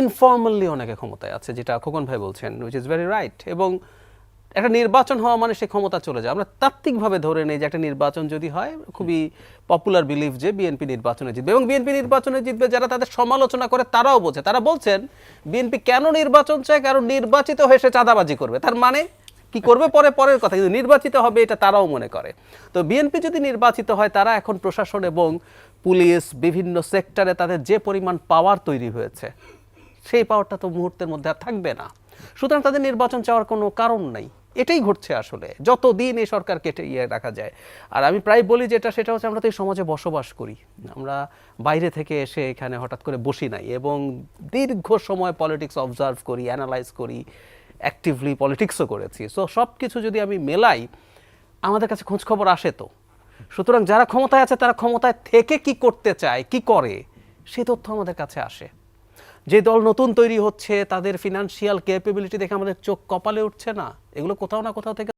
Informally অনেকে ক্ষমতায় আছে, যেটা খোকন ভাই বলছেন উইচ ইজ ভেরি রাইট এবং একটা নির্বাচন হওয়া মানে সে ক্ষমতা চলে যায়। আমরা তাত্ত্বিকভাবে ধরে নেই যে একটা নির্বাচন যদি হয়, খুবই পপুলার বিলিভ যে বিএনপি নির্বাচনে জিতবে। এবং বিএনপি নির্বাচনে জিতবে যারা তাদের সমালোচনা করে, তারাও বোঝে। তারা বলছেন বিএনপি কেন নির্বাচন চায়? কারণ নির্বাচিত হয়ে সে চাঁদাবাজি করবে। তার মানে কি করবে? পরে পরের কথা। কিন্তু নির্বাচিত হবে এটা তারাও মনে করে। তো বিএনপি যদি নির্বাচিত হয়, তারা এখন প্রশাসন এবং পুলিশ, বিভিন্ন সেক্টরে তাদের যে পরিমাণ পাওয়ার তৈরি হয়েছে সেই পাওয়ারটা তো মুহূর্তের মধ্যে আর থাকবে না। সুতরাং তাদের নির্বাচন চাওয়ার কোনো কারণ নাই। এটাই ঘটছে আসলে। যতদিন এই সরকার কেটে ইয়ে রাখা যায়। আর আমি প্রায় বলি যেটা, সেটা হচ্ছে আমরা তো এই সমাজে বসবাস করি। আমরা বাইরে থেকে এসে এখানে হঠাৎ করে বসি নাই এবং দীর্ঘ সময় পলিটিক্স অবজার্ভ করি অ্যানালাইজ করি অ্যাক্টিভলি পলিটিক্সও করেছি। সো সব কিছু যদি আমি মেলাই, আমাদের কাছে খোঁজ খবর আসে তো। সুতরাং যারা ক্ষমতায় আছে, তারা ক্ষমতায় থেকে কি করতে চায়, কি করে সেই তথ্য আমাদের কাছে আসে। যে দল নতুন তৈরি হচ্ছে, তাদের ফিনান্সিয়াল ক্যাপেবিলিটি দেখে আমাদের চোখ কপালে উঠছে না। এগুলো কোথাও না কোথাও থেকে